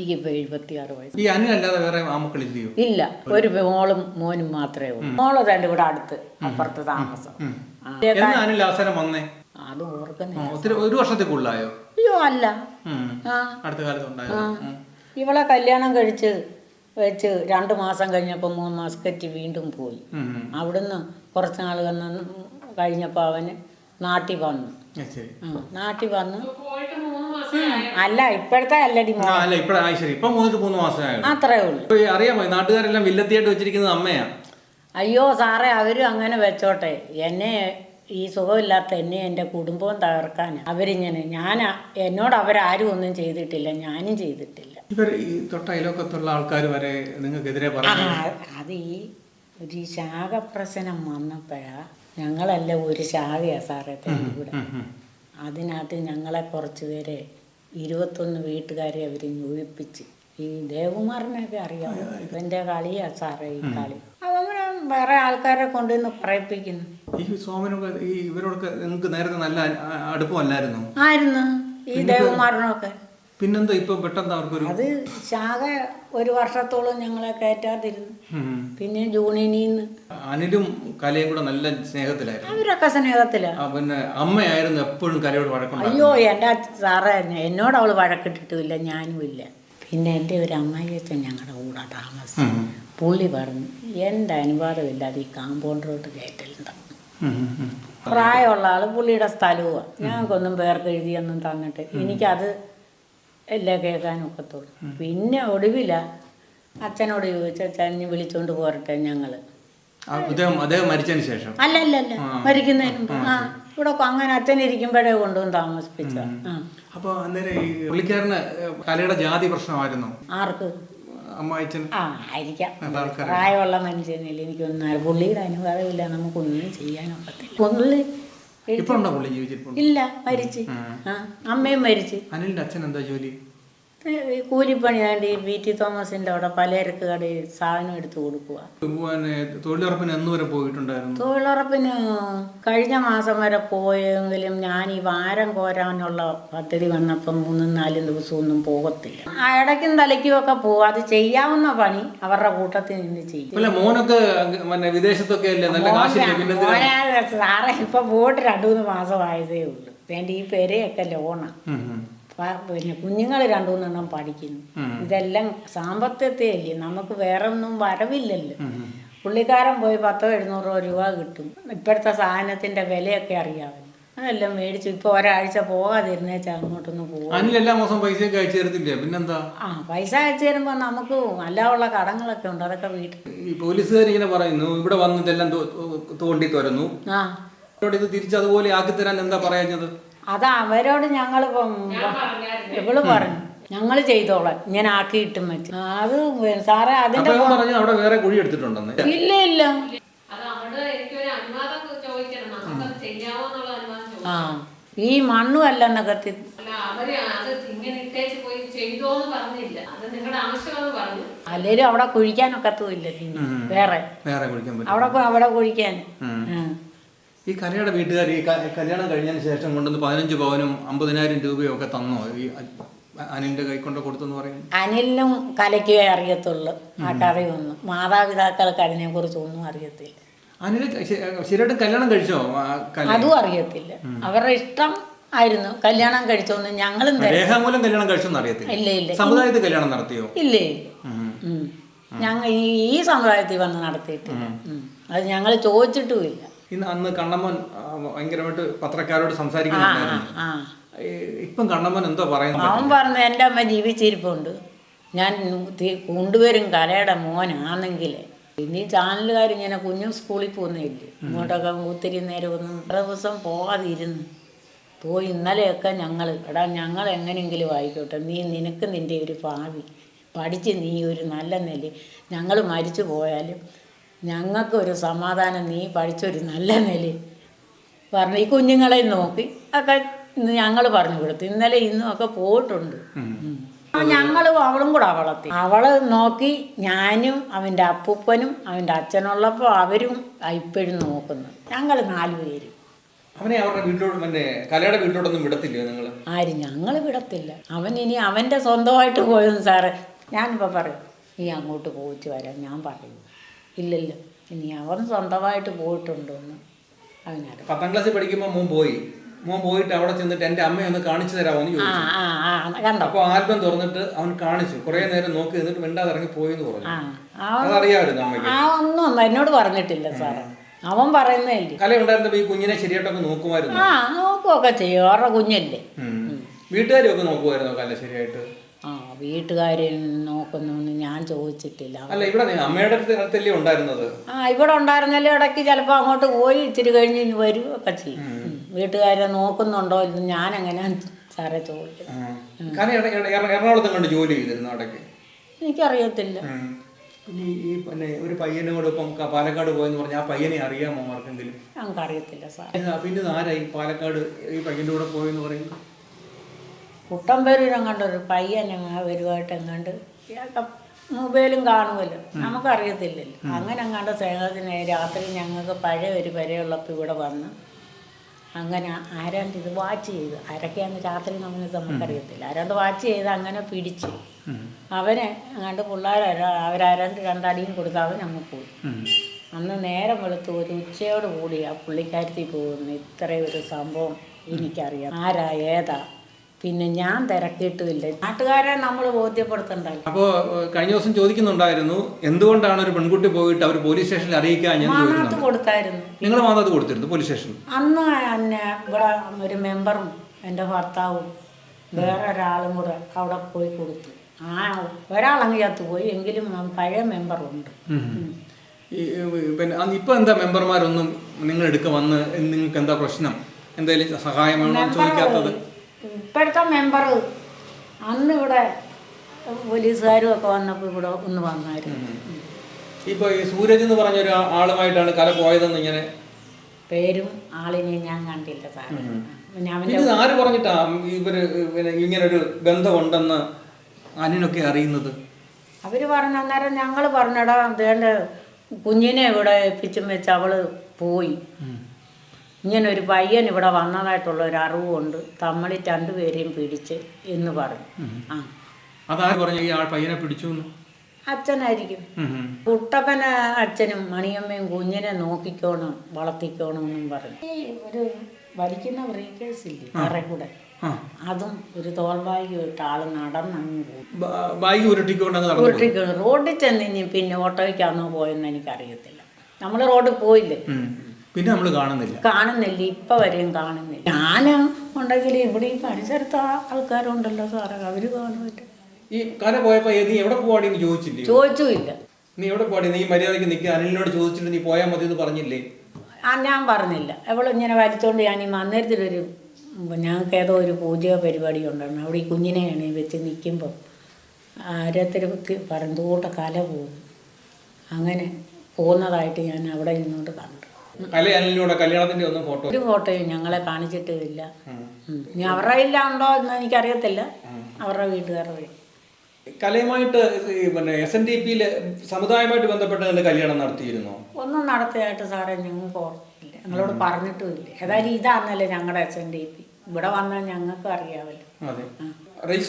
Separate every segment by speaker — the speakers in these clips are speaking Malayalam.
Speaker 1: എനിക്കിപ്പോൾ എഴുപത്തിയാറ് വയസ്സ്.
Speaker 2: ഈ അനിയല്ലാതെ വേറെ ആമക്കളില്ലയോ
Speaker 1: ഇല്ല. ഒരു മോളും മോനും മാത്രമേ ഉള്ളൂ. മോൾ രണ്ട് ഇവിടെ അടുത്ത് അപ്പുറത്ത് താമസം. ആ.
Speaker 2: എന്നാ അനിൽ അവസരം വന്നേ?
Speaker 1: അത്
Speaker 2: ഓർക്കുന്നേ
Speaker 1: ഓർക്കുന്നില്ല
Speaker 2: ഒത്തിരി ഒരു വർഷത്തേക്കുള്ളായോ?
Speaker 1: അയ്യോ അല്ല. ആ.
Speaker 2: അടുത്ത കാലത്ത് ഉണ്ടായോ? ഉം.
Speaker 1: ഇവളെ കല്യാണം കഴിച്ച് വെച്ച് രണ്ട് മാസം കഴിഞ്ഞപ്പോൾ മൂന്ന് മാസക്കറ്റ് വീണ്ടും പോയി.
Speaker 2: ഉം, ഉം.
Speaker 1: അവിടുന്ന് കുറച്ച് നാൾ വന്ന് കഴിഞ്ഞപ്പോൾ അവന് നാട്ടിൽ വന്നു.
Speaker 2: ആ, ശരി.
Speaker 1: നാട്ടിൽ വന്ന് അല്ല ഇപ്പോഴത്തെ അല്ലടി
Speaker 2: ആ അല്ല ഇപ്പഴാ ശരി. ഇപ്പൊ മൂന്നിട്ട് മൂന്ന് മാസമായുള്ളൂ.
Speaker 1: അത്രേ ഉള്ളൂ.
Speaker 2: ഇപ്പൊ ഈ അറിയാമോ ഈ നാട്ടുകാരെല്ലാം വില്ലത്തിയായിട്ട് വെച്ചിരിക്കുന്നത് അമ്മയാ?
Speaker 1: അയ്യോ സാറേ അവരും അങ്ങനെ വെച്ചോട്ടെ. എന്നെ ഈ സുഖമില്ലാത്ത എന്നെ എന്റെ കുടുംബവും തകർക്കാൻ അവരിങ്ങനെ ഞാൻ എന്നോട് അവരാരും ഒന്നും ചെയ്തിട്ടില്ല ഞാനും ചെയ്തിട്ടില്ല.
Speaker 2: ഇവർ ഈ തൊട്ട അയലോക്കത്തുള്ള ആൾക്കാർ വരെ നിങ്ങൾക്കെതിരെ
Speaker 1: ആ,
Speaker 2: പറഞ്ഞു
Speaker 1: അത് ഈ ഒരു ശാഖപ്രശ്നം വന്നപ്പോഴാ ഞങ്ങളല്ല ഒരു ശാഖയാ സാറേ ഇവിടെ അതിനകത്ത് ഞങ്ങളെ കുറച്ച് പേരെ ഇരുപത്തൊന്ന് വീട്ടുകാരെ അവർ ഒഴിപ്പിച്ച് ഈ ദേവകുമാറിനെയൊക്കെ അറിയാം ഇവന്റെ കളിയാ സാറേ ഈ കളി. അവനെ വേറെ ആൾക്കാരെ കൊണ്ടുവന്ന് പറയിപ്പിക്കുന്നു.
Speaker 2: ഈ സോമനൊക്കെ ഈ ഇവരോടൊക്കെ നിങ്ങൾക്ക് നേരത്തെ നല്ല അടുപ്പമല്ലായിരുന്നു?
Speaker 1: ആയിരുന്നു. ഈ ദേവകുമാറിനൊക്കെ.
Speaker 2: പിന്നെന്തോ ഇപ്പൊ പെട്ടെന്ന് അവർക്കൊരു
Speaker 1: അത് ശാഖ ഒരു വർഷത്തോളം ഞങ്ങളെ കയറ്റാതിരുന്നു. പിന്നെ ജൂണിനിന്ന്.
Speaker 2: അനിലും കലയും കൂടെ നല്ല സ്നേഹത്തിലായിരുന്നു.
Speaker 1: അവരൊക്കെ സ്നേഹത്തിലാ.
Speaker 2: പിന്നെ അമ്മയായിരുന്നു എപ്പോഴും കലയോട് വഴക്കം
Speaker 1: അയ്യോ എന്റെ അച്ഛ- സാറേ എന്നോട് അവൾ വഴക്കിട്ടിട്ടില്ല ഞാനും ഇല്ല. പിന്നെ എന്റെ ഒരു അമ്മായിയച്ഛൻ ഞങ്ങളുടെ കൂടെ താമസം. പുള്ളി പറഞ്ഞു എന്റെ അനുവാദമില്ലാതെ ഈ കാമ്പൗണ്ടറോട്ട് കയറ്റലുണ്ടാവും
Speaker 2: ഉം.
Speaker 1: പ്രായമുള്ള ആൾ പുള്ളിയുടെ സ്ഥലവുമാണ് ഞങ്ങൾക്കൊന്നും പേർക്ക് എഴുതിയൊന്നും തന്നിട്ട്. എനിക്കത് എല്ലാം കേൾക്കാനും ഒക്കത്തുള്ളൂ. പിന്നെ ഒടുവില അച്ഛനോട് ചോദിച്ചു അച്ഛൻ വിളിച്ചോണ്ട് പോരട്ടെ ഞങ്ങൾ
Speaker 2: അദ്ദേഹം മരിച്ചതിന് ശേഷം?
Speaker 1: അല്ല അല്ല അല്ല. മരിക്കുന്നതിന് ആ ഇവിടെ അങ്ങനെ അച്ഛൻ ഇരിക്കുമ്പോഴേ കൊണ്ടുവന്ന് താമസിപ്പിച്ച.
Speaker 2: അപ്പൊ അന്നേരം ഈ പുള്ളിക്കാരന് കലയുടെ ജാതി പ്രശ്നമായിരുന്നു?
Speaker 1: ആർക്ക്? ആ ആയിരിക്കാം. പ്രായമുള്ള മനുഷ്യനില്ല? എനിക്കൊന്നും. പുള്ളിയുടെ അനുവാദമില്ല നമുക്കൊന്നും ചെയ്യാനൊക്കത്തില്ല പുള്ളി ഇല്ല മരിച്ച്. അമ്മയും മരിച്ച്.
Speaker 2: അനിലിന്റെ അച്ഛൻ എന്താ ജോലി?
Speaker 1: ഏ, ഈ ഈ ടി തോമസിന്റെ അവിടെ പലചരക്ക് കടയിൽ സാധനം എടുത്തു കൊടുക്കുക.
Speaker 2: തൊഴിലുറപ്പിന് എന്ന് വരെ പോയിട്ടുണ്ടായിരുന്നു?
Speaker 1: തൊഴിലുറപ്പിന് കഴിഞ്ഞ മാസം വരെ പോയെങ്കിലും ഞാൻ ഈ വാരം കോരാനുള്ള പദ്ധതി വന്നപ്പം മൂന്നും നാലും ദിവസമൊന്നും പോകത്തില്ല. ഇടയ്ക്കും തലയ്ക്കും ഒക്കെ പോകും. അത് ചെയ്യാവുന്ന പണി അവരുടെ കൂട്ടത്തിൽ നിന്ന് ചെയ്യും.
Speaker 2: മോനൊക്കെ വിദേശത്തൊക്കെ
Speaker 1: സാറേ ഇപ്പൊ പോയിട്ട് രണ്ടു മൂന്ന് മാസമായതേ ഉള്ളൂ. എന്റെ ഈ പെരയൊക്കെ ലോണാണ്. പിന്നെ കുഞ്ഞുങ്ങൾ രണ്ടു മൂന്നെണ്ണം പഠിക്കുന്നു ഇതെല്ലാം സാമ്പത്തികത്തെ അല്ലേ നമുക്ക് വേറെ ഒന്നും വരവില്ലല്ലോ. പുള്ളിക്കാരൻ പോയി പത്തോ എഴുന്നൂറോ രൂപ കിട്ടും. ഇപ്പോഴത്തെ സാധനത്തിന്റെ വിലയൊക്കെ അറിയാമല്ലോ അതെല്ലാം മേടിച്ചു ഇപ്പൊ ഒരാഴ്ച പോകാതിരുന്നേച്ചാ അങ്ങോട്ടൊന്നും പോകും
Speaker 2: അനിൽ എല്ലാ മാസം പൈസയൊക്കെ അയച്ചു തരത്തില്ലേ? പിന്നെന്താ?
Speaker 1: ആ പൈസ അയച്ചു തരുമ്പോ നമുക്ക് നല്ല ഉള്ള കടങ്ങളൊക്കെ ഉണ്ട്. അതൊക്കെ വീട്ടിൽ
Speaker 2: ഈ പോലീസുകാർ ഇങ്ങനെ പറയുന്നു ഇവിടെ വന്ന് ഇതെല്ലാം തോ- തോണ്ടി തുരന്നു.
Speaker 1: ആ.
Speaker 2: ഇത് തിരിച്ചതുപോലെ ആക്കി തരാൻ എന്താ പറയാഞ്ഞത്?
Speaker 1: അത് അവരോട് ഞങ്ങൾ ഇവൾ പറഞ്ഞു. ഞങ്ങൾ ചെയ്തോളാം. ഇങ്ങനെ ആക്കിയിട്ടും വെച്ച്. അത് സാറേ
Speaker 2: അപ്പൊ
Speaker 1: അതിന്റെ
Speaker 2: അവൻ പറഞ്ഞു അവിടെ വേറെ കുഴി എടുത്തിട്ടുണ്ടെന്ന്.
Speaker 1: ഇല്ല ഇല്ല.
Speaker 3: അത് അവിടെ എനിക്കൊരു അനുവാദം ചോദിക്കണം. നമുക്കത് ചെയ്യാമോ എന്നുള്ള അനുവാദം ചോദിക്കണം.
Speaker 1: ആ. ഈ മണ്ണും അല്ല നികത്തി
Speaker 3: അല്ല അവർ അത് ഇങ്ങനെ ഇട്ടേച്ച് പോയി ചെയ്തോന്ന് പറഞ്ഞില്ല. അത് നിങ്ങളുടെ ആവശ്യമെന്ന് പറഞ്ഞു.
Speaker 1: അല്ലേലും അവിടെ കുഴിക്കാനൊക്കത്തുമില്ല വേറെ.
Speaker 2: വേറെ കുഴിക്കാൻ പറ്റും
Speaker 1: അവിടെ അവിടെ കുഴിക്കാൻ.
Speaker 2: ഉം. ഈ കലയുടെ വീട്ടുകാർ ഈ കല്യാണം കഴിഞ്ഞതിന് ശേഷം കൊണ്ടുവന്ന് പതിനഞ്ച് പവനും അമ്പതിനായിരം രൂപയും ഒക്കെ തന്നോ? ഈ അനിലിന്റെ കൈ കൊണ്ട് കൊടുത്തെന്ന് പറയുന്നു
Speaker 1: അനിലിനും കലയ്ക്കേ അറിയത്തുള്ളൂ. ആ കഥയൊന്നും മാതാപിതാക്കൾക്ക് അതിനെക്കുറിച്ച് ഒന്നും അറിയത്തില്ല
Speaker 2: അനിൽ ശരിയായിട്ട് കല്യാണം കഴിച്ചോ?
Speaker 1: അതും അറിയത്തില്ല. അവരുടെ ഇഷ്ടം ആയിരുന്നു. കല്യാണം കഴിച്ചോന്ന് ഞങ്ങളും മൂലം
Speaker 2: രേഖാമൂലം കല്യാണം കഴിച്ചോന്ന് അറിയത്തില്ല.
Speaker 1: ഇല്ല ഇല്ല.
Speaker 2: സമുദായത്തിൽ കല്യാണം നടത്തിയോ?
Speaker 1: ഇല്ലേ. ഞങ്ങൾ ഈ സമുദായത്തിൽ വന്ന് നടത്തിയിട്ടില്ല. അത് ഞങ്ങൾ ചോദിച്ചിട്ടുമില്ല.
Speaker 2: ഇന്ന് അന്ന് കണ്ണമ്മൻ ഭയങ്കരമായിട്ട് പത്രക്കാരോട് സംസാരിക്കുന്നുണ്ടായിരുന്നു. ഇപ്പം കണ്ണമ്മൻ എന്തോ പറയുന്നത്
Speaker 1: അവൻ പറഞ്ഞു എന്റെ അമ്മ ജീവിച്ചിരിപ്പുണ്ട്. ഞാൻ കൊണ്ടുവരും കലയുടെ മോനാണെങ്കിൽ ഇനി ചാനലുകാർ ഇങ്ങനെ കുഞ്ഞും സ്കൂളിൽ പോകുന്നില്ല? ഇങ്ങോട്ടൊക്കെ ഒത്തിരി നേരം ഒന്നും ഇത്ര ദിവസം പോകാതിരുന്നു പോയി ഇന്നലെയൊക്കെ ഞങ്ങൾ എടാ ഞങ്ങൾ എങ്ങനെയെങ്കിലും ആയിക്കോട്ടെ. നീ നിനക്ക് നിന്റെ ഒരു ഭാവി. പഠിച്ച് നീ ഒരു നല്ല നില ഞങ്ങൾ മരിച്ചു പോയാലും ഞങ്ങൾക്കൊരു സമാധാനം നീ പഠിച്ചൊരു നല്ല നിലയിൽ. പറഞ്ഞു ഈ കുഞ്ഞുങ്ങളെ നോക്കി. ഒക്കെ ഞങ്ങൾ പറഞ്ഞു കൊടുത്തു. ഇന്നലെ ഇന്നും ഒക്കെ പോയിട്ടുണ്ട്. ഞങ്ങളും അവളും കൂടെ വളർത്തി. അവൾ നോക്കി ഞാനും അവന്റെ അപ്പൂപ്പനും അവന്റെ അച്ഛനുള്ളപ്പോൾ അവരും ഇപ്പോഴും നോക്കുന്നു. ഞങ്ങൾ നാലു പേര്.
Speaker 2: അവനെ അവരുടെ വീട്ടിലോട്ട് കലയുടെ വീട്ടിലോട്ടൊന്നും വിടത്തില്ല നിങ്ങൾ?
Speaker 1: ആര് ഞങ്ങൾ വിടത്തില്ല. അവൻ ഇനി അവന്റെ സ്വന്തമായിട്ട് പോയെന്ന് സാറേ ഞാനിപ്പോൾ പറയും നീ അങ്ങോട്ട് പോയിച്ച് വരാം ഞാൻ പറയും. ഇല്ലല്ലോ. ഇനി അവൻ സ്വന്തമായിട്ട് പോയിട്ടുണ്ടോന്ന് അങ്ങനെ
Speaker 2: പത്താം ക്ലാസ്സിൽ പഠിക്കുമ്പോൾ മോൻ പോയി. മോൻ പോയിട്ട് അവിടെ ചെന്നിട്ട് എന്റെ അമ്മയെ ഒന്ന് കാണിച്ചു തരാമോ? എന്ന് ചോദിച്ചു. അപ്പോൾ ആൽബം തുറന്നിട്ട് അവൻ കാണിച്ചു. കുറേ നേരം നോക്കി നിന്നിട്ട് മിണ്ടാതെ ഇറങ്ങി പോയി എന്ന് പറഞ്ഞു അതറിയാമായിരുന്നു അമ്മയ്ക്ക്.
Speaker 1: ആ ഒന്നും എന്നോട് പറഞ്ഞിട്ടില്ല സാറേ. അവൻ പറയുന്നേ
Speaker 2: കല ഉണ്ടായിരുന്നപ്പോൾ ഈ കുഞ്ഞിനെ ശരിയായിട്ടൊക്കെ നോക്കുമായിരുന്നു.
Speaker 1: ആ നോക്കുകയൊക്കെ ചെയ്യും. അവരുടെ കുഞ്ഞല്ലേ.
Speaker 2: വീട്ടുകാരും ഒക്കെ നോക്കുമായിരുന്നോ കല ശരിയായിട്ട്?
Speaker 1: വീട്ടുകാരെ നോക്കുന്നൊന്നും ഞാൻ ചോദിച്ചിട്ടില്ല.
Speaker 2: അല്ല ഇവിടെ അമ്മയുടെ അടുത്തല്ലേ ഉണ്ടായിരുന്നത്?
Speaker 1: ആ ഇവിടെ ഉണ്ടായിരുന്നാലും ഇടയ്ക്ക് ചിലപ്പോൾ അങ്ങോട്ട് പോയി ഇച്ചിരി കഴിഞ്ഞ് ഇനി ഒക്കെ ചെയ്യും. വീട്ടുകാരെ നോക്കുന്നുണ്ടോ ഇത് ഞാൻ അങ്ങനെ സാറേ ചോദിക്കും
Speaker 2: എറണാകുളത്തും കണ്ട് ജോലി ചെയ്തിരുന്നു അവിടേക്ക്?
Speaker 1: എനിക്കറിയത്തില്ല.
Speaker 2: ഈ പിന്നെ ഒരു പയ്യനും കൂടെ ഇപ്പം പാലക്കാട് പോയെന്ന് പറഞ്ഞാൽ ആ പയ്യനെ അറിയാമോ ആർക്കെങ്കിലും?
Speaker 1: ഞങ്ങൾക്കറിയത്തില്ല സാർ
Speaker 2: ഇത് പിന്നെ ആരായി പാലക്കാട് ഈ പയ്യന്റെ കൂടെ പോയെന്ന് പറയുന്നു
Speaker 1: കുട്ടമ്പേരും കണ്ടൊരു പയ്യൻ വരുമായിട്ട് എങ്ങാണ്ട് ഇയാൾക്ക് മൊബൈലും കാണുമല്ലോ നമുക്കറിയത്തില്ലല്ലോ. അങ്ങനെ എങ്ങാണ്ട് സ്നേഹത്തിന് രാത്രി ഞങ്ങൾക്ക് പഴയ ഒരു പരയുള്ളപ്പോൾ ഇവിടെ വന്ന് അങ്ങനെ ആരാണ്ട് ഇത് വാച്ച് ചെയ്ത് ആരൊക്കെയാന്ന് രാത്രി നമ്മൾ നമുക്കറിയത്തില്ല. ആരാണ്ട് വാച്ച് ചെയ്ത് അങ്ങനെ പിടിച്ച് അവനെ അങ്ങാണ്ട് പിള്ളേർ അവരാരാണ്ട് രണ്ടടിയും കൊടുത്ത് അവൻ അങ്ങ് പോയി. അന്ന് നേരം വെളുത്ത് ഒരു ഉച്ചയോട് കൂടി ആ പുള്ളിക്കാരത്തി പോകുന്നു. ഇത്രയും ഒരു സംഭവം എനിക്കറിയാം. ആരാ ഏതാ? പിന്നെ ഞാൻ തിരക്കിയിട്ടുമില്ല നാട്ടുകാരെ നമ്മൾ ബോധ്യപ്പെടുത്തണ്ടല്ലോ.
Speaker 2: അപ്പോൾ കഴിഞ്ഞ ദിവസം ചോദിക്കുന്നുണ്ടായിരുന്നു എന്തുകൊണ്ടാണ് ഒരു പെൺകുട്ടി പോയിട്ട് അവർ പോലീസ് സ്റ്റേഷനിൽ അറിയിക്കാൻ ഞാൻ
Speaker 1: കൊടുത്തായിരുന്നു.
Speaker 2: നിങ്ങൾ അത് കൊടുത്തിരുന്നു പോലീസ് സ്റ്റേഷനിൽ.
Speaker 1: അന്ന് എന്നെ ഇവിടെ ഒരു മെമ്പറും എന്റെ ഭർത്താവും വേറെ ഒരാളും കൂടെ അവിടെ പോയി കൊടുത്തു. ആ ഒരാളങ്ങ് ചത്തു പോയി എങ്കിലും പഴയ മെമ്പറുണ്ട്.
Speaker 2: പിന്നെ ഇപ്പൊ എന്താ മെമ്പർമാരൊന്നും നിങ്ങൾ എടുക്ക വന്ന് നിങ്ങൾക്ക് എന്താ പ്രശ്നം? എന്തെങ്കിലും സഹായമാണോ ചോദിക്കാത്തത്?
Speaker 1: ഇപ്പോഴത്തെ മെമ്പർ അന്ന് ഇവിടെ പോലീസുകാരും ഒക്കെ വന്നപ്പോൾ ഇവിടെ ഒന്ന് വന്നായിരുന്നു.
Speaker 2: ഇപ്പൊ ഈ സൂരജ് എന്ന് പറഞ്ഞ ഒരു ആളുമായിട്ടാണ് കല പോയതെന്ന് ഇങ്ങനെ
Speaker 1: പേരും ആളിനെ ഞാൻ കണ്ടില്ല സാറേ. പിന്നെ അവന്റെ
Speaker 2: പിന്നെ ഇത് ആര് പറഞ്ഞിട്ടാ ഇവർ പിന്നെ ഇങ്ങനെ ഒരു ബന്ധമുണ്ടെന്ന് അനിനൊക്കെ അറിയുന്നത്?
Speaker 1: അവർ പറഞ്ഞ അന്നേരം ഞങ്ങൾ പറഞ്ഞടാ അതേണ്ട കുഞ്ഞിനെ ഇവിടെ എപ്പിച്ചും വെച്ച് അവൾ പോയി. ഇങ്ങനെ ഒരു പയ്യൻ ഇവിടെ വന്നതായിട്ടുള്ള ഒരു അറിവുണ്ട് തമ്മളി രണ്ടുപേരെയും പിടിച്ച് എന്ന് പറഞ്ഞു. ആ.
Speaker 2: അതാര് പറഞ്ഞു ഈ ആൾ പയ്യനെ പിടിച്ചു
Speaker 1: അച്ഛനായിരിക്കും. കുട്ടപ്പന അച്ഛനും മണിയമ്മയും കുഞ്ഞിനെ നോക്കിക്കോണം വളർത്തിക്കോണം എന്നും പറഞ്ഞു. ഈ ഒരു വലിക്കുന്ന ബ്രേക്കേഴ്സ് ഇല്ലേ വേറെ കൂടെ. അതും ഒരു തോൽവായിട്ട് ഇട്ട് ആൾ നടന്നങ്ങ്
Speaker 2: പോകും ബാഗ്
Speaker 1: റോഡിൽ ചെന്നിഞ്ഞ് ചെന്ന് ഇനി പിന്നെ ഓട്ടോയ്ക്കാണോ പോയെന്ന് എനിക്കറിയത്തില്ല. നമ്മൾ റോഡിൽ പോയില്ലേ.
Speaker 2: പിന്നെ നമ്മൾ കാണുന്നില്ല.
Speaker 1: കാണുന്നില്ല. ഇപ്പം വരെയും കാണുന്നില്ല. ഞാനാ ഉണ്ടെങ്കിൽ ഇവിടെ ഈ പരിസരത്ത് ആ- ആൾക്കാരുണ്ടല്ലോ സാറേ. അവർ കാണുമല്ലോ
Speaker 2: ഈ കര പോയപ്പോ നീ എവിടെ പോവാടി എന്ന് ചോദിച്ചില്ലേ?
Speaker 1: ചോദിച്ചുമില്ല.
Speaker 2: നീ എവിടെ പോവാടി? നീ മര്യാദയ്ക്ക് നിൽക്കുക അനിലിനോട് ചോദിച്ചിട്ട് നീ പോയാൽ മതി എന്ന് പറഞ്ഞില്ലേ?
Speaker 1: ആ ഞാൻ പറഞ്ഞില്ല. അവളിങ്ങനെ വലിച്ചോണ്ട് ഞാൻ ഈ മന്ദിരത്തിലൊരു ഞങ്ങൾക്ക് ഏതോ ഒരു പൂജ പരിപാടി ഉണ്ടായിരുന്നു. അവിടെ ഈ കുഞ്ഞിനെയാണ് വെച്ച് നിൽക്കുമ്പോൾ ആരത്തിൽ പറന്തോട്ട കല പോകും അങ്ങനെ പോകുന്നതായിട്ട് ഞാൻ അവിടെ നിന്നോട്ട് കണ്ടു.
Speaker 2: അനിലിനോട് കല്യാണത്തിന്റെ ഒന്നും ഫോട്ടോ
Speaker 1: ഒരു ഫോട്ടോയും ഞങ്ങളെ കാണിച്ചിട്ടില്ല. ഇനി അവരുടെ ഇല്ല ഉണ്ടോ എന്ന് എനിക്കറിയത്തില്ല. അവരുടെ വീട്ടുകാരുടെ
Speaker 2: കലയുമായിട്ട് ഈ പിന്നെ എസ് എൻ ഡി പിയിൽ സമുദായമായിട്ട് ബന്ധപ്പെട്ട് നിങ്ങൾ കല്യാണം നടത്തിയിരുന്നോ?
Speaker 1: ഒന്നും നടത്തിയായിട്ട് സാറേ ഞങ്ങൾക്ക് ഓർമ്മയില്ല. ഞങ്ങളോട് പറഞ്ഞിട്ടുമില്ല ഏതായാലും ഇതാണല്ലേ ഞങ്ങളുടെ എസ് എൻ ഡി പി ഇവിടെ വന്നാൽ ഞങ്ങൾക്ക് അറിയാമല്ലോ
Speaker 2: അതെ.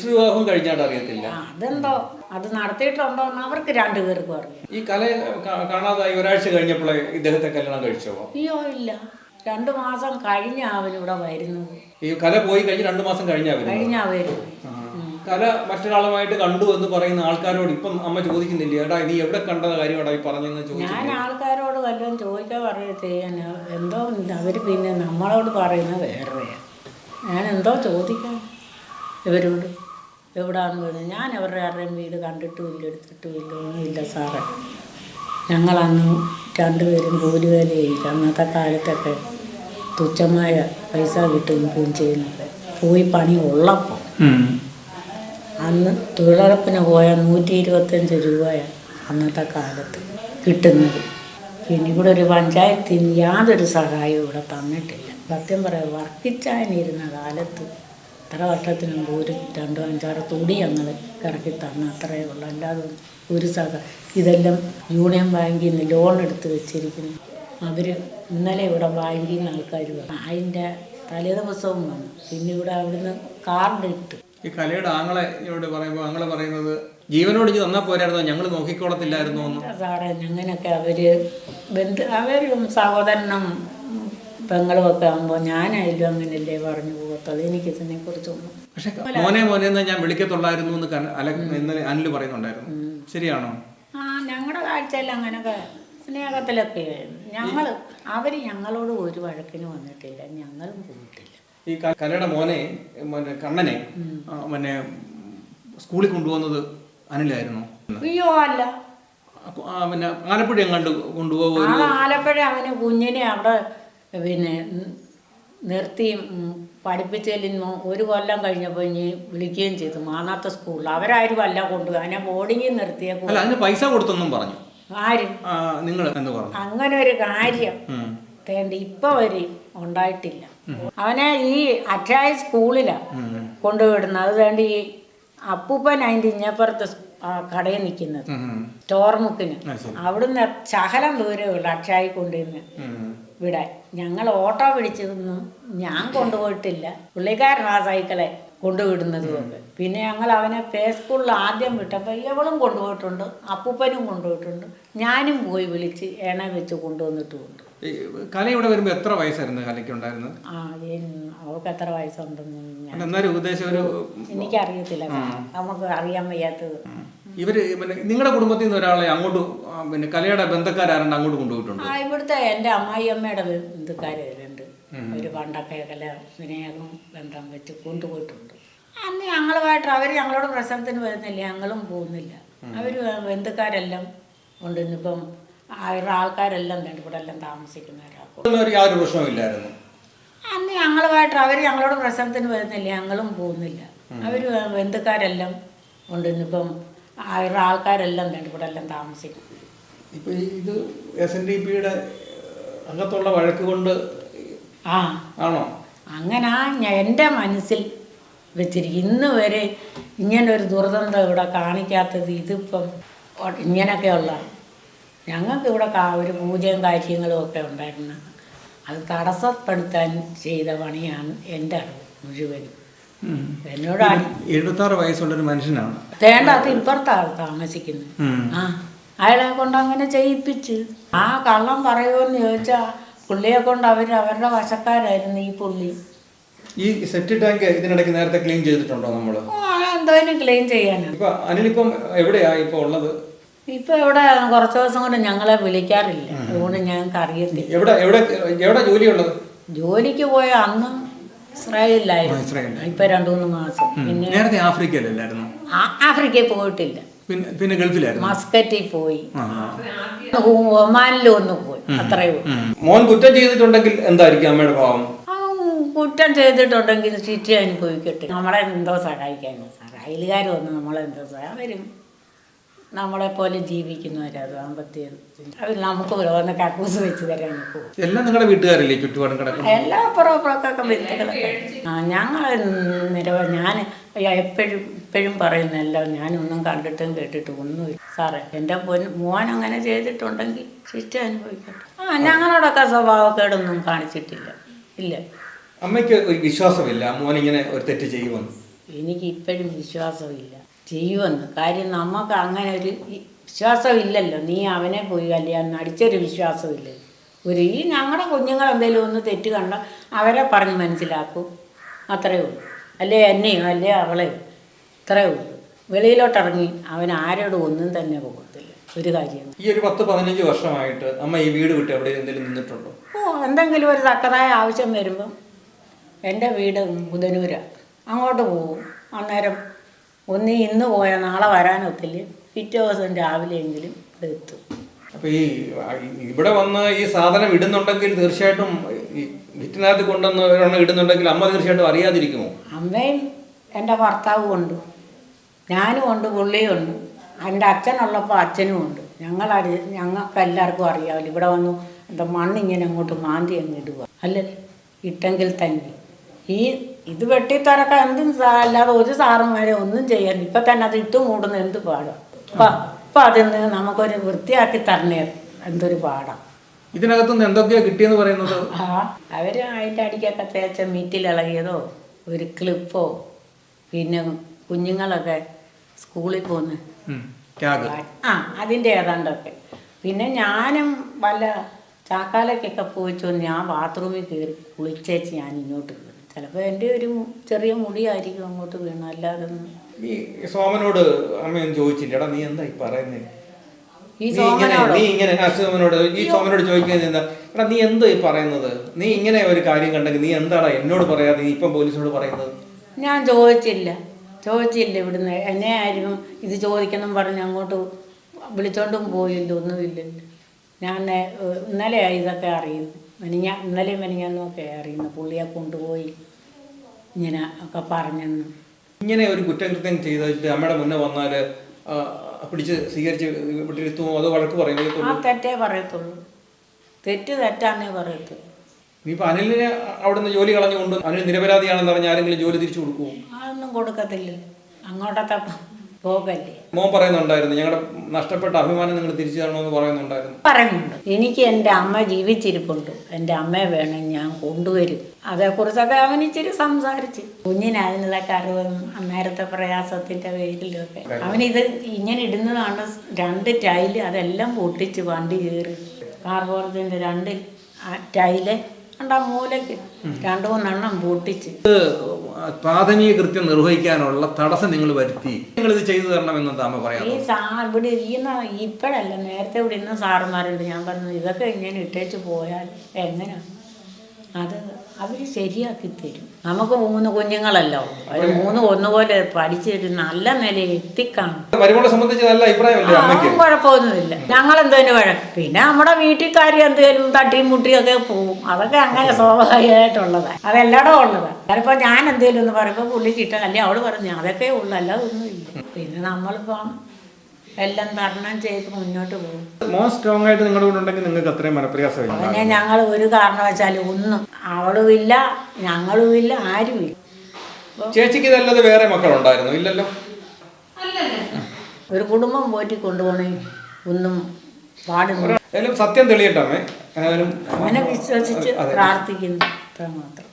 Speaker 2: വിവാഹം അറിയത്തില്ല.
Speaker 1: ആ, അതെന്തോ? അത് നടത്തിയിട്ടുണ്ടോ എന്ന് അവർക്ക് രണ്ടു പേർക്കും അറിയാം.
Speaker 2: ഈ കല കാ- കാണാതായി ഒരാഴ്ച കഴിഞ്ഞപ്പോഴേ ഇദ്ദേഹത്തെ കല്യാണം കഴിച്ചോ?
Speaker 1: അയ്യോ ഇല്ല. രണ്ടു മാസം കഴിഞ്ഞ ഇവിടെ വരുന്നത്.
Speaker 2: ഈ കല പോയി കഴിഞ്ഞ് രണ്ടു മാസം കഴിഞ്ഞാ വരുന്നത്?
Speaker 1: കഴിഞ്ഞ
Speaker 2: ആ. കല മറ്റൊരാളുമായിട്ട് കണ്ടു എന്ന് പറയുന്ന ആൾക്കാരോട് ഇപ്പം അമ്മ ചോദിക്കുന്നില്ല. എടാ നീ എവിടെ കണ്ട കാര്യമാടാ ഈ പറഞ്ഞെന്ന് ചോദിച്ചു
Speaker 1: ഞാൻ ആൾക്കാരോട് വല്ലതും ചോദിക്കാൻ പറയത്തേ എന്തോ അവർ പിന്നെ നമ്മളോട് പറയുന്നത് വേറെയാണ് ഞാൻ എന്തോ ചോദിക്കാൻ ഇവരോട്. എവിടാന്ന് പറഞ്ഞു. ഞാൻ അവരുടെ ആരുടെയും വീട് കണ്ടിട്ടുമില്ല എടുത്തിട്ടുമില്ല ഒന്നുമില്ല സാറേ. ഞങ്ങളന്ന് രണ്ടുപേരും കൂലി വേല ചെയ്യില്ല അന്നത്തെ കാലത്തൊക്കെ തുച്ഛമായ പൈസ കിട്ടുകയും ചെയ്യുന്നത്. പോയി പണി ഉള്ളപ്പോൾ. അന്ന് തൊഴിലുറപ്പിന് പോയ നൂറ്റി ഇരുപത്തഞ്ച് രൂപയാണ് അന്നത്തെ കാലത്ത് കിട്ടുന്നത്. പിന്നെ ഇവിടെ ഒരു പഞ്ചായത്തിന് യാതൊരു സഹായവും ഇവിടെ തന്നിട്ടില്ല. സത്യം പറയാം വർക്കിച്ചാനിരുന്ന കാലത്ത് ഇത്ര വർഷത്തിന് മുമ്പ് ഒരു രണ്ടോ അഞ്ചാറോ തുണി ഞങ്ങൾ ഇറക്കി തന്ന അത്രയേ ഉള്ളൂ. അല്ലാതെ ഒരു സഹ ഇതെല്ലാം യൂണിയൻ ബാങ്കിൽ നിന്ന് ലോൺ എടുത്ത് വെച്ചിരിക്കുന്നു. അവർ ഇന്നലെ ഇവിടെ ബാങ്കിൽ നിന്ന് ആൾക്കാർ വന്നു. അതിന്റെ തലേ ദിവസവും വന്നു. പിന്നെ ഇവിടെ അവിടുന്ന് കാർഡ് ഇട്ട്.
Speaker 2: ഈ കലയുടെ ആങ്ങളെ ഇവിടെ പറയുമ്പോൾ ആങ്ങളെ പറയുന്നത് ജീവനോട് ഇഞ്ഞ് തന്നാൽ പോരായിരുന്നോ? ഞങ്ങൾ നോക്കിക്കോളത്തില്ലായിരുന്നോ
Speaker 1: സാറേ അങ്ങനെയൊക്കെ അവർ ബന്ധു അവരും സഹോദരനും പെങ്ങളും ഒക്കെ ആകുമ്പോൾ ഞാനായാലും അങ്ങനെയല്ലേ പറഞ്ഞു പോകത്തുള്ളൂ. എനിക്കിതിനെ കുറിച്ചൊന്നും
Speaker 2: പക്ഷെ മോനെ മോനെ എന്ന് ഞാൻ വിളിക്കത്തുള്ളായിരുന്നു എന്ന് ഇന്നലെ അനിൽ പറയുന്നുണ്ടായിരുന്നു. ശരിയാണോ?
Speaker 1: ആ ഞങ്ങളുടെ കാഴ്ചയിൽ അങ്ങനെയൊക്കെ സ്നേഹത്തിലൊക്കെ ഞങ്ങൾ അവർ ഞങ്ങളോട് ഒരു വഴക്കിന് വന്നിട്ടില്ല. ഞങ്ങളും പോയിട്ടില്ല.
Speaker 2: ഈ ക- കലയുടെ മോനെ മോനെ കണ്ണനെ ആ, മോനെ സ്കൂളിൽ കൊണ്ടുപോകുന്നത് അനിലായിരുന്നു.
Speaker 1: അയ്യോ അല്ല.
Speaker 2: അപ്പൊ, ആ, പിന്നെ ആലപ്പുഴ എങ്ങാണ്ട് കൊണ്ടുപോകും
Speaker 1: ആ ആലപ്പുഴ അവന് കുഞ്ഞിനെ അവിടെ പിന്നെ നിർത്തി പഠിപ്പിച്ചതിൽ ഒരു കൊല്ലം കഴിഞ്ഞപ്പോൾ ഇനി വിളിക്കുകയും ചെയ്തു. മാന്നാത്ത സ്കൂളിൽ. അവരാരും അല്ല കൊണ്ടുപോയി അതിനെ ബോർഡിങ്ങിൽ നിർത്തിയ
Speaker 2: അല്ല അതിന് പൈസ കൊടുത്തൊന്നും പറഞ്ഞു.
Speaker 1: ആര്?
Speaker 2: നിങ്ങൾ എന്ന് പറഞ്ഞു.
Speaker 1: അങ്ങനെ ഒരു കാര്യം തേണ്ടി ഇപ്പൊ അവർ ഉണ്ടായിട്ടില്ല. അവനെ ഈ അറ്റായ സ്കൂളിലാണ്
Speaker 2: ഉം.
Speaker 1: കൊണ്ടുവിടുന്നത്. അത് വേണ്ടി ഈ അപ്പൂപ്പൻ അതിന്റെ ഇഞ്ഞപ്പുറത്ത് കടയിൽ നിൽക്കുന്നത്.
Speaker 2: ചോർമുക്കിന്
Speaker 1: സ്റ്റോർമുക്കിന്. അവിടുന്ന് ശകലം ദൂരമുള്ളൂ അക്ഷായി കൊണ്ടുവന്ന്. വിടാൻ. ഞങ്ങൾ ഓട്ടോ വിളിച്ചതൊന്നും ഞാൻ കൊണ്ടുപോയിട്ടില്ല. പുള്ളിക്കാരൻ ആ സൈക്കിളെ കൊണ്ടുവിടുന്നത് ഒക്കെ പിന്നെ ഞങ്ങൾ അവനെ പേ സ്കൂളിൽ ആദ്യം വിട്ടപ്പോൾ ഇവളും കൊണ്ടുപോയിട്ടുണ്ട് അപ്പൂപ്പനും കൊണ്ടുപോയിട്ടുണ്ട്. ഞാനും പോയി വിളിച്ച് എണ വെച്ച് കൊണ്ടുവന്നിട്ടുമുണ്ട്.
Speaker 2: കല ഇവിടെ വരുമ്പോൾ എത്ര വയസ്സായിരുന്നു കലയ്ക്ക് ഉണ്ടായിരുന്നത്
Speaker 1: ആ അവൾക്ക് എത്ര വയസ്സുണ്ടെന്ന്
Speaker 2: എന്നാലും ഉദ്ദേശം ഒരു
Speaker 1: എനിക്കറിയത്തില്ല. നമുക്ക് അറിയാൻ വയ്യാത്തത്.
Speaker 2: ഇവർ പിന്നെ നിങ്ങളുടെ കുടുംബത്തിൽ നിന്ന് ഒരാളെ അങ്ങോട്ട് പിന്നെ കലയുടെ ബന്ധക്കാരാണ്ട് അങ്ങോട്ട് കൊണ്ടുപോയിട്ടുണ്ട്.
Speaker 1: ആ ഇവിടുത്തെ എന്റെ അമ്മായി അമ്മയുടെ ബന്ധുക്കാരുണ്ട്. ഒരു പണ്ടൊക്കെ കല സ്നേഹം ബന്ധം വെച്ച് കൊണ്ടുപോയിട്ടുണ്ട്. അന്ന് ഞങ്ങളുമായിട്ട് അവർ ഞങ്ങളോട് പ്രസവത്തിന് വരുന്നില്ല ഞങ്ങളും പോകുന്നില്ല. അവർ ബന്ധുക്കാരെല്ലാം ഉണ്ട്. ഇന്നിപ്പം അവരുടെ ആൾക്കാരെല്ലാം ഇവിടെ എല്ലാം
Speaker 2: താമസിക്കുന്നവരാണ് യാതൊരു
Speaker 1: അന്ന് ഞങ്ങളുമായിട്ട് അവർ ഞങ്ങളോട് പ്രസവത്തിന് വരുന്നില്ല ഞങ്ങളും പോകുന്നില്ല. അവർ ബന്ധുക്കാരെല്ലാം ഉണ്ട്. ഇന്നിപ്പം അവരുടെ ആൾക്കാരെല്ലാം തന്നെ ഇവിടെ എല്ലാം താമസിക്കും.
Speaker 2: ഇപ്പൊ ഇത് എസ് എൻ ഡി പിയുടെ അകത്തുള്ള വഴക്ക് കൊണ്ട്
Speaker 1: ആ.
Speaker 2: ആണോ?
Speaker 1: അങ്ങനെ ഞാൻ എന്റെ മനസ്സിൽ വെച്ചിരിക്കും. ഇന്ന് വരെ ഇങ്ങനൊരു ദുർഗന്ധം ഇവിടെ കാണിക്കാത്തത് ഇതിപ്പം ഇങ്ങനെയൊക്കെ ഇങ്ങനെയൊക്കെയുള്ള ഞങ്ങൾക്ക് ഇവിടെ ഒരു പൂജയും കാര്യങ്ങളും ഒക്കെ ഉണ്ടായിരുന്നു അത് തടസ്സപ്പെടുത്താൻ ചെയ്ത പണിയാണ് എന്റെ അറിവ് മുഴുവനും. എന്നോട്
Speaker 2: എഴുപത്താറ് വയസ്സുള്ള ഒരു മനുഷ്യനാണ്
Speaker 1: തേണ്ടാത്ത ഇപ്പുറത്താണ് താമസിക്കുന്നത് ആ അയാളെ കൊണ്ട് അങ്ങനെ ചെയ്യിപ്പിച്ച്. ആ കള്ളം പറയുമെന്ന് ചോദിച്ചാൽ പുള്ളിയെ കൊണ്ട് അവർ അവരുടെ വശക്കാരായിരുന്നു ഈ പുള്ളി.
Speaker 2: ഈ സെറ്റ് ടാങ്ക് ഇതിനിടയ്ക്ക് നേരത്തെ ക്ലീൻ ചെയ്തിട്ടുണ്ടോ
Speaker 1: നമ്മൾ? എന്തോനും ക്ലീൻ ചെയ്യാനാണ്
Speaker 2: ഇപ്പൊ അനിലിപ്പം എവിടെയാ ഇപ്പൊ ഉള്ളത്?
Speaker 1: ഇപ്പൊ ഇവിടെ കുറച്ച് ദിവസം കൊണ്ട് ഞങ്ങളെ വിളിക്കാറില്ല. അതുകൊണ്ട് ഞങ്ങൾക്ക് അറിയത്തില്ല
Speaker 2: എവിടെ എവിടെ എവിടെ ജോലിയുള്ളത്?
Speaker 1: ജോലിക്ക് പോയ അന്നും ഇസ്രായേലിലായിരുന്നു. ഇപ്പൊ രണ്ടു മൂന്ന് മാസം പിന്നെ
Speaker 2: നേരത്തെ ആഫ്രിക്കയിലല്ലായിരുന്നു
Speaker 1: ആഫ്രിക്കയിൽ പോയിട്ടില്ല.
Speaker 2: പിന്നെ ഗൾഫിലായിരുന്നു?
Speaker 1: മസ്കറ്റിൽ പോയി. ഒമാനിലും ഒന്ന് പോയി. അത്രയേ
Speaker 2: മോൻ കുറ്റം ചെയ്തിട്ടുണ്ടെങ്കിൽ എന്തായിരിക്കും അമ്മയുടെ ഭാവം
Speaker 1: കുറ്റം ചെയ്തിട്ടുണ്ടെങ്കിൽ ശിക്ഷ അനുഭവിക്കട്ടെ നമ്മളെ എന്തോ സഹായിക്കാൻ. വന്ന് നമ്മളെന്തോ സഹായം അവരും നമ്മളെപ്പോലെ പോലെ ജീവിക്കുന്നവരാണ് അവർ നമുക്ക് ഓരോന്ന് കക്കൂസ് വെച്ച് തരാൻ പോകും
Speaker 2: എല്ലാം നിങ്ങളുടെ വീട്ടുകാരല്ലേ? ചുറ്റുപാടും കിടക്കുന്നത്?
Speaker 1: എല്ലാ അപ്പുറം അപ്പുറമൊക്കെ ബന്ധുക്കളൊക്കെ. ആ ഞങ്ങൾ നിരവധി ഞാൻ എപ്പോഴും ഇപ്പോഴും പറയുന്നല്ലോ ഞാനൊന്നും കണ്ടിട്ടും കേട്ടിട്ടും ഒന്നുമില്ല. സാറേ എന്റെ പൊൻ മോൻ അങ്ങനെ ചെയ്തിട്ടുണ്ടെങ്കിൽ ശിക്ഷ അനുഭവിക്കട്ടെ. ആ ഞങ്ങളോടൊക്കെ സ്വഭാവക്കേടൊന്നും കാണിച്ചിട്ടില്ല. ഇല്ല.
Speaker 2: അമ്മയ്ക്ക് വിശ്വാസമില്ല? മോൻ ഇങ്ങനെ ഒരു തെറ്റ് ചെയ്യുമെന്ന്?
Speaker 1: എനിക്ക് ഇപ്പോഴും വിശ്വാസമില്ല. ചെയ്യുമെന്ന് കാര്യം നമുക്ക് അങ്ങനെ ഒരു വിശ്വാസമില്ലല്ലോ. നീ അവനെ പോയി കല്യാണം അടിച്ചൊരു വിശ്വാസമില്ല? ഒരു ഈ ഞങ്ങളുടെ കുഞ്ഞുങ്ങൾ എന്തെങ്കിലും ഒന്ന് തെറ്റ് കണ്ട അവരെ പറഞ്ഞ് മനസ്സിലാക്കും. അത്രയേ ഉള്ളൂ. അല്ലേ എന്നെയോ? അല്ലേ അവളെയോ ഇത്രയേ ഉള്ളൂ. വെളിയിലോട്ടിറങ്ങി അവൻ ആരോടും ഒന്നും തന്നെ പോകത്തില്ല. ഒരു കാര്യം
Speaker 2: ഈ ഒരു പത്ത് പതിനഞ്ച് വർഷമായിട്ട് അമ്മ ഈ വീട് വിട്ട് എവിടെ എന്തെങ്കിലും നിന്നിട്ടുണ്ടോ?
Speaker 1: ഓ എന്തെങ്കിലും ഒരു തക്കതായ ആവശ്യം വരുമ്പം എന്റെ വീട് ബുധനൂരാണ് അങ്ങോട്ട് പോകും അന്നേരം ഒന്നീ ഇന്ന് പോയാൽ നാളെ വരാനൊത്തില്ല പിറ്റേ ദിവസം രാവിലെയെങ്കിലും ഇവിടെ എത്തും.
Speaker 2: അപ്പൊ ഈ ഇവിടെ വന്ന് ഈ സാധനം ഇടുന്നുണ്ടെങ്കിൽ തീർച്ചയായിട്ടും ഈ വിറ്റിനകത്ത് കൊണ്ടുവന്ന് ഒരെണ്ണം ഇടുന്നുണ്ടെങ്കിൽ അമ്മ തീർച്ചയായിട്ടും അറിയാതിരിക്കുമോ?
Speaker 1: അമ്മയും എന്റെ ഭർത്താവും ഉണ്ട്. ഞാനും ഉണ്ട് പുള്ളിയും ഉണ്ട്. എന്റെ അച്ഛനുള്ളപ്പോൾ അച്ഛനും ഉണ്ട്. ഞങ്ങൾ ഞങ്ങൾക്ക് എല്ലാവർക്കും അറിയാമല്ലോ. ഇവിടെ വന്നു എന്താ മണ്ണിങ്ങനെ അങ്ങോട്ട് മാന്തി അങ്ങ് ഇടുക അല്ലേ? ഇട്ടെങ്കിൽ തന്നെ. ഈ ഇത് വെട്ടിത്തറക്കാൻ എന്തും അല്ലാതെ ഒരു സാറും വരെ ഒന്നും ചെയ്യാൻ ഇപ്പം തന്നെ അത് ഇട്ട് മൂടുന്ന എന്ത് പാടാം? അപ്പം അപ്പം അതിൽ നിന്ന് നമുക്കൊരു വൃത്തിയാക്കി തരണേ എന്തൊരു പാടാം?
Speaker 2: ഇതിനകത്തുനിന്ന് എന്തൊക്കെയാ കിട്ടിയെന്ന് പറയുന്നത്?
Speaker 1: ആ അതിന്റെ അതിന്റെ അടിക്കൊക്കെ തേച്ച മീറ്റിലിളകിയതോ ഒരു ക്ലിപ്പോ പിന്നെ കുഞ്ഞുങ്ങളൊക്കെ സ്കൂളിൽ പോകുന്ന.
Speaker 2: ടാഗ്
Speaker 1: ആ അതിന്റെ ഏതാണ്ടൊക്കെ. പിന്നെ ഞാനും വല്ല ചാക്കാലയ്ക്കൊക്കെ പോയിച്ചു ഞാൻ ബാത്റൂമിൽ കയറി കുളിച്ചേച്ച് ഞാൻ ഇങ്ങോട്ട് ചിലപ്പോൾ എന്റെ ഒരു ചെറിയ മുടിയായിരിക്കും അങ്ങോട്ട് വീണു അല്ലാതെ
Speaker 2: ഈ സോമനോട് അമ്മയൊന്നും ചോദിച്ചില്ല? എടാ നീ എന്താ ഈ പറയുന്നേ?
Speaker 1: ഈ
Speaker 2: നീ ഇങ്ങനെ
Speaker 1: സോമനോടോ
Speaker 2: നീ ഇങ്ങനെ ആ സോമനോട് ഈ സോമനോട് ചോദിക്കുന്നത് എന്താ? എടാ നീ എന്തോ ഈ പറയുന്നത്? നീ ഇങ്ങനെ ഒരു കാര്യം കണ്ടെങ്കിൽ നീ എന്താടാ എന്നോട് പറയാതെ നീ ഇപ്പം പോലീസിനോട് പറയുന്നത്?
Speaker 1: ഞാൻ ചോദിച്ചില്ല. ചോദിച്ചില്ല ഇവിടുന്ന്. എന്നെ ആയിരുന്നു ഇത് ചോദിക്കണം പറഞ്ഞ് അങ്ങോട്ട് വിളിച്ചോണ്ടും പോയില്ല ഒന്നുമില്ല. ഞാൻ ഇന്നലെ ഇന്നലെയാണ് ഇതൊക്കെ അറിയുന്നു മെനിഞ്ഞാ ഇന്നലെ മെനിഞ്ഞെന്നോ കയറിയെന്ന് പുള്ളിയെ കൊണ്ടുപോയി ഇങ്ങനെ ഒക്കെ പറഞ്ഞെന്ന്.
Speaker 2: ഇങ്ങനെ ഒരു കുറ്റകൃത്യം ചെയ്തിട്ട് അമ്മയുടെ മുന്നേ വന്നാൽ പിടിച്ച് സ്വീകരിച്ച് വിട്ടിരുത്തുമോ? അതോ വഴക്ക് പറയുമോ?
Speaker 1: ആ തെറ്റേ പറയത്തുള്ളൂ. തെറ്റ് തെറ്റാന്നേ പറയത്തുള്ളൂ
Speaker 2: നീ ഇപ്പൊ അനിലിനെ അവിടുന്ന് ജോലി കളഞ്ഞുകൊണ്ട് അനിൽ നിരപരാധിയാണെന്ന് പറഞ്ഞ് ആരെങ്കിലും ജോലി തിരിച്ചു കൊടുക്കുമോ
Speaker 1: അതൊന്നും കൊടുക്കത്തില്ല. അങ്ങോട്ടത്തെ പോകല്ലേ?
Speaker 2: മോൻ പറയുന്നുണ്ടായിരുന്നു ഞങ്ങളുടെ നഷ്ടപ്പെട്ട അഭിമാനം നിങ്ങൾ തിരിച്ചു തരണമെന്ന് പറയുന്നുണ്ടായിരുന്നു.
Speaker 1: പറയുന്നുണ്ട്. എനിക്ക് എന്റെ അമ്മ ജീവിച്ചിരിപ്പുണ്ട്. എന്റെ അമ്മയെ വേണം ഞാൻ കൊണ്ടുവരും. അതേക്കുറിച്ചൊക്കെ അവൻ ഇച്ചിരി സംസാരിച്ച്. കുഞ്ഞിനതിനുള്ള അറിവും അന്നേരത്തെ പ്രയാസത്തിന്റെ പേരിലൊക്കെ. അവനിത് ഇങ്ങനെ ഇടുന്നതാണ് രണ്ട് ടൈൽ അതെല്ലാം പൊട്ടിച്ച് വണ്ടി കയറി. കാർബോർഡിന്റെ രണ്ട് ടൈൽ ഉണ്ട് ആ മൂലയ്ക്ക് രണ്ടു മൂന്നെണ്ണം പൊട്ടിച്ച്.
Speaker 2: പ്രാഥമിക കൃത്യം നിർവഹിക്കാനുള്ള തടസ്സം നിങ്ങൾ വരുത്തി. നിങ്ങൾ ഇത് ചെയ്തു തരണം എന്ന് താമ പറയാം
Speaker 1: ഈ സാ ഇവിടെ ഇരിക്കുന്ന ഇപ്പോഴല്ല നേരത്തെ ഇവിടെ ഇന്ന സാറുമാരുണ്ട്. ഞാൻ പറഞ്ഞു ഇതൊക്കെ ഇങ്ങനെ ഇട്ടേച്ച് പോയാൽ എങ്ങനെയാണ് അത് അവർ ശരിയാക്കി തരും. നമുക്ക് മൂന്ന് കുഞ്ഞുങ്ങളല്ലോ. അവർ മൂന്ന് ഒന്നുപോലെ പഠിച്ചിട്ട് നല്ല നിലയിൽ എത്തിക്കാണും. കുഴപ്പമൊന്നുമില്ല. ഞങ്ങൾ എന്തേലും വഴക്ക് പിന്നെ നമ്മുടെ വീട്ടിൽക്കാരി എന്തേലും തട്ടിയും മുട്ടിയൊക്കെ പോവും. അതൊക്കെ അങ്ങനെ സ്വാഭാവികമായിട്ടുള്ളതാണ് അതെല്ലായിടും ഉള്ളതാണ് ചിലപ്പോൾ ഞാൻ എന്തേലും ഒന്ന് പറയുമ്പോൾ പുള്ളി കിട്ടാൻ അല്ലെ അവൾ പറഞ്ഞു അതൊക്കെ ഉള്ളു അല്ലാതെ ഒന്നുമില്ല പിന്നെ നമ്മളിപ്പം എല്ലാം തരണം ചെയ്ത് മുന്നോട്ട് പോകും.
Speaker 2: മോൻ സ്ട്രോങ് ആയിട്ട് നിങ്ങളുടെ കൂടെ ഉണ്ടെങ്കിൽ നിങ്ങൾക്ക് അത്രയും മനപ്രയാസമില്ല.
Speaker 1: പിന്നെ ഞങ്ങൾ ഒരു കാരണവശാലും ഒന്നും അവളുമില്ല ഞങ്ങളുമില്ല ആരുമില്ല.
Speaker 2: ചേച്ചിക്ക് ഇതല്ലാതെ വേറെ മക്കളുണ്ടായിരുന്നു ഇല്ലല്ലോ?
Speaker 3: അല്ലല്ലേ.
Speaker 1: ഒരു കുടുംബം പോറ്റി കൊണ്ടുപോകണേ ഒന്നും പാടുന്നു
Speaker 2: സത്യം തെളിയട്ടമ്മേ
Speaker 1: അങ്ങനെ വിശ്വസിച്ച് പ്രാർത്ഥിക്കുന്നു. അത്ര മാത്രം